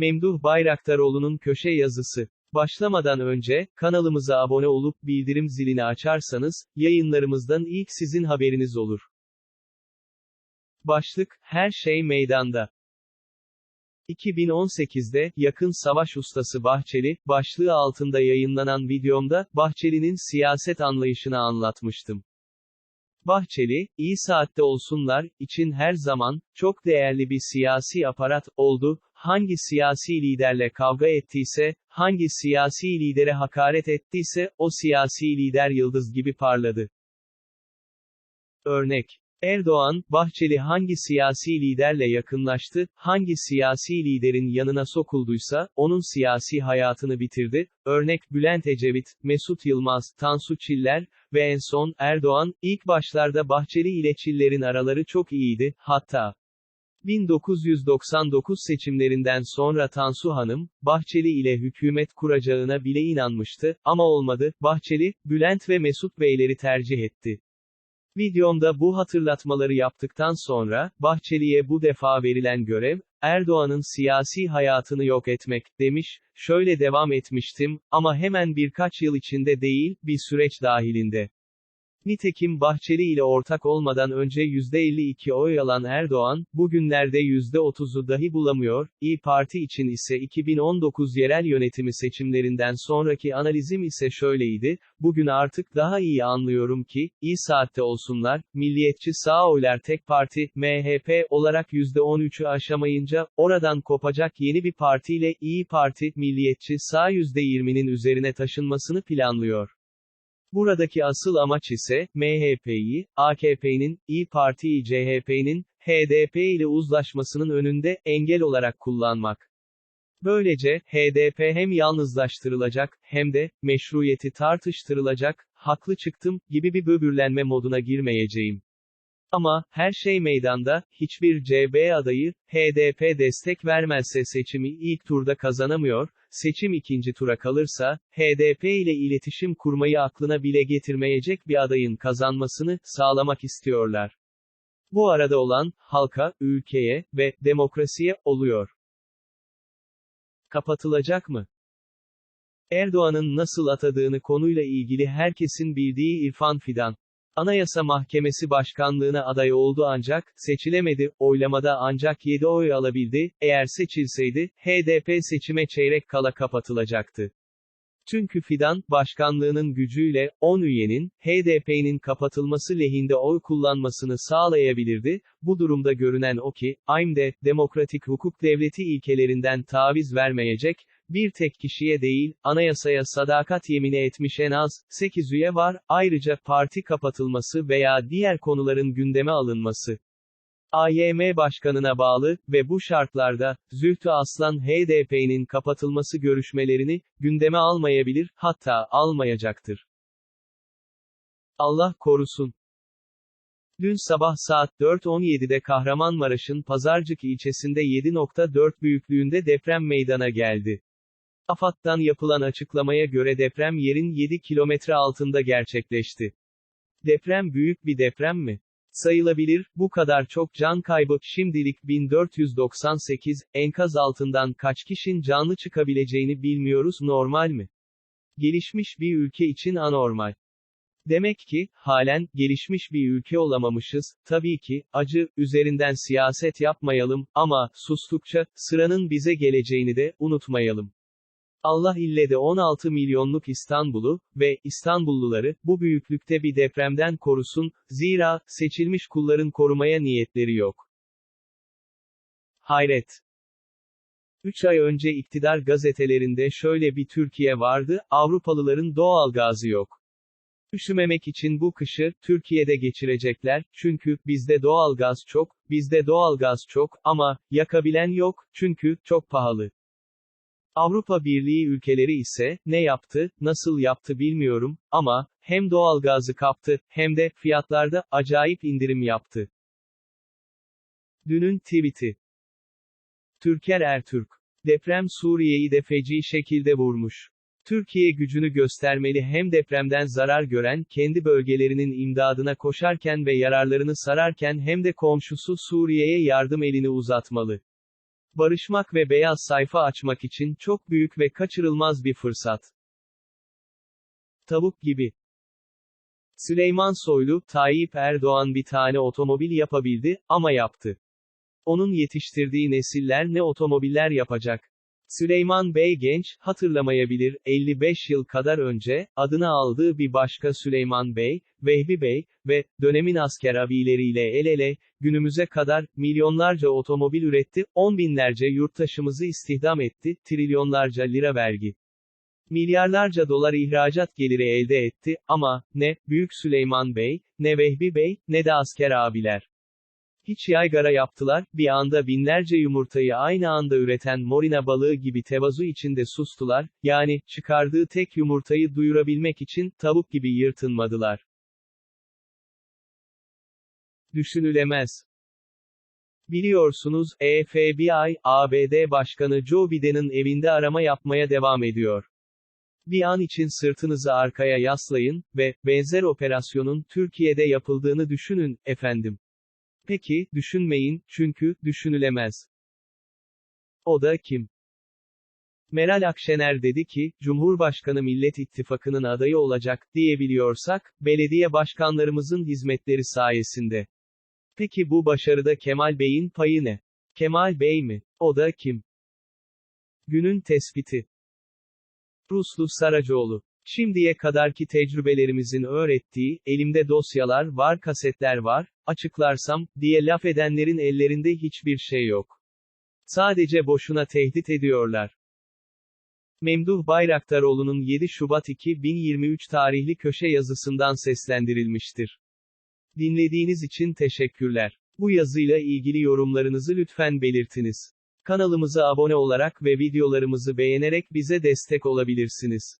Memduh Bayraktaroğlu'nun köşe yazısı. Başlamadan önce, kanalımıza abone olup bildirim zilini açarsanız, yayınlarımızdan ilk sizin haberiniz olur. Başlık, her şey meydanda. 2018'de, yakın savaş ustası Bahçeli, başlığı altında yayınlanan videomda, Bahçeli'nin siyaset anlayışını anlatmıştım. Bahçeli, iyi saatte olsunlar, için her zaman, çok değerli bir siyasi aparat, oldu, hangi siyasi liderle kavga ettiyse, hangi siyasi lidere hakaret ettiyse, o siyasi lider yıldız gibi parladı. Örnek. Erdoğan, Bahçeli hangi siyasi liderle yakınlaştı, hangi siyasi liderin yanına sokulduysa, onun siyasi hayatını bitirdi. Örnek Bülent Ecevit, Mesut Yılmaz, Tansu Çiller ve en son, Erdoğan, ilk başlarda Bahçeli ile Çiller'in araları çok iyiydi, hatta, 1999 seçimlerinden sonra Tansu Hanım, Bahçeli ile hükümet kuracağına bile inanmıştı, ama olmadı, Bahçeli, Bülent ve Mesut Beyleri tercih etti. Videomda bu hatırlatmaları yaptıktan sonra, Bahçeli'ye bu defa verilen görev, Erdoğan'ın siyasi hayatını yok etmek, demiş, şöyle devam etmiştim, ama hemen birkaç yıl içinde değil, bir süreç dahilinde. Nitekim Bahçeli ile ortak olmadan önce %52 oy alan Erdoğan, bugünlerde %30'u dahi bulamıyor, İyi Parti için ise 2019 yerel yönetimi seçimlerinden sonraki analizim ise şöyleydi, bugün artık daha iyi anlıyorum ki, iyi saatte olsunlar, milliyetçi sağ oylar tek parti, MHP olarak %13'ü aşamayınca, oradan kopacak yeni bir partiyle İyi Parti, milliyetçi sağ %20'nin üzerine taşınmasını planlıyor. Buradaki asıl amaç ise, MHP'yi, AKP'nin, İyi Parti'yi CHP'nin, HDP ile uzlaşmasının önünde, engel olarak kullanmak. Böylece, HDP hem yalnızlaştırılacak, hem de, meşruiyeti tartıştırılacak, haklı çıktım, gibi bir böbürlenme moduna girmeyeceğim. Ama, her şey meydanda, hiçbir CB adayı, HDP destek vermezse seçimi ilk turda kazanamıyor, seçim ikinci tura kalırsa, HDP ile iletişim kurmayı aklına bile getirmeyecek bir adayın kazanmasını, sağlamak istiyorlar. Bu arada olan, halka, ülkeye ve demokrasiye oluyor. Kapatılacak mı? Erdoğan'ın nasıl atadığını konuyla ilgili herkesin bildiği İrfan Fidan. Anayasa Mahkemesi Başkanlığına aday oldu ancak, seçilemedi, oylamada ancak 7 oy alabildi, eğer seçilseydi, HDP seçime çeyrek kala kapatılacaktı. Çünkü Fidan, başkanlığının gücüyle, 10 üyenin, HDP'nin kapatılması lehinde oy kullanmasını sağlayabilirdi, bu durumda görünen o ki, AYM'de, demokratik hukuk devleti ilkelerinden taviz vermeyecek, bir tek kişiye değil, anayasaya sadakat yemini etmiş en az, 8 üye var, ayrıca parti kapatılması veya diğer konuların gündeme alınması. AYM Başkanına bağlı ve bu şartlarda, Zühtü Aslan HDP'nin kapatılması görüşmelerini, gündeme almayabilir, hatta almayacaktır. Allah korusun. Dün sabah saat 4.17'de Kahramanmaraş'ın Pazarcık ilçesinde 7.4 büyüklüğünde deprem meydana geldi. AFAD'dan yapılan açıklamaya göre deprem yerin 7 kilometre altında gerçekleşti. Deprem büyük bir deprem mi? Sayılabilir, bu kadar çok can kaybı, şimdilik 1498, enkaz altından kaç kişinin canlı çıkabileceğini bilmiyoruz normal mi? Gelişmiş bir ülke için anormal. Demek ki, halen, gelişmiş bir ülke olamamışız, tabii ki, acı, üzerinden siyaset yapmayalım, ama, sustukça, sıranın bize geleceğini de, unutmayalım. Allah ille de 16 milyonluk İstanbul'u ve İstanbulluları bu büyüklükte bir depremden korusun, zira seçilmiş kulların korumaya niyetleri yok. Hayret. 3 ay önce iktidar gazetelerinde şöyle bir Türkiye vardı, Avrupalıların doğal gazı yok. Üşümemek için bu kışı, Türkiye'de geçirecekler, çünkü, bizde doğal gaz çok, bizde doğal gaz çok, ama, yakabilen yok, çünkü, çok pahalı. Avrupa Birliği ülkeleri ise, ne yaptı, nasıl yaptı bilmiyorum, ama, hem doğalgazı kaptı, hem de, fiyatlarda, acayip indirim yaptı. Dünün tweet'i. Türker Ertürk. Deprem Suriye'yi de feci şekilde vurmuş. Türkiye gücünü göstermeli hem depremden zarar gören kendi bölgelerinin imdadına koşarken ve yararlarını sararken hem de komşusu Suriye'ye yardım elini uzatmalı. Barışmak ve beyaz sayfa açmak için çok büyük ve kaçırılmaz bir fırsat. Tavuk gibi. Süleyman Soylu, Tayyip Erdoğan bir tane otomobil yapabildi, ama yaptı. Onun yetiştirdiği nesiller ne otomobiller yapacak? Süleyman Bey genç, hatırlamayabilir, 55 yıl kadar önce, adını aldığı bir başka Süleyman Bey, Vehbi Bey ve dönemin asker abileriyle el ele, günümüze kadar, milyonlarca otomobil üretti, on binlerce yurttaşımızı istihdam etti, trilyonlarca lira vergi. Milyarlarca dolar ihracat geliri elde etti, ama, ne, Büyük Süleyman Bey, ne Vehbi Bey, ne de asker abiler. Hiç yaygara yaptılar, bir anda binlerce yumurtayı aynı anda üreten morina balığı gibi tevazu içinde sustular, yani, çıkardığı tek yumurtayı duyurabilmek için, tavuk gibi yırtınmadılar. Düşünülemez. Biliyorsunuz, E FBI, ABD Başkanı Joe Biden'ın evinde arama yapmaya devam ediyor. Bir an için sırtınızı arkaya yaslayın ve benzer operasyonun Türkiye'de yapıldığını düşünün, efendim. Peki, düşünmeyin, çünkü, düşünülemez. O da kim? Meral Akşener dedi ki, Cumhurbaşkanı Millet İttifakı'nın adayı olacak, diyebiliyorsak, belediye başkanlarımızın hizmetleri sayesinde. Peki bu başarıda Kemal Bey'in payı ne? Kemal Bey mi? O da kim? Günün tespiti. Ruslu Saracoğlu. Şimdiye kadarki tecrübelerimizin öğrettiği, elimde dosyalar var kasetler var, açıklarsam, diye laf edenlerin ellerinde hiçbir şey yok. Sadece boşuna tehdit ediyorlar. Memduh Bayraktaroğlu'nun 7 Şubat 2023 tarihli köşe yazısından seslendirilmiştir. Dinlediğiniz için teşekkürler. Bu yazıyla ilgili yorumlarınızı lütfen belirtiniz. Kanalımıza abone olarak ve videolarımızı beğenerek bize destek olabilirsiniz.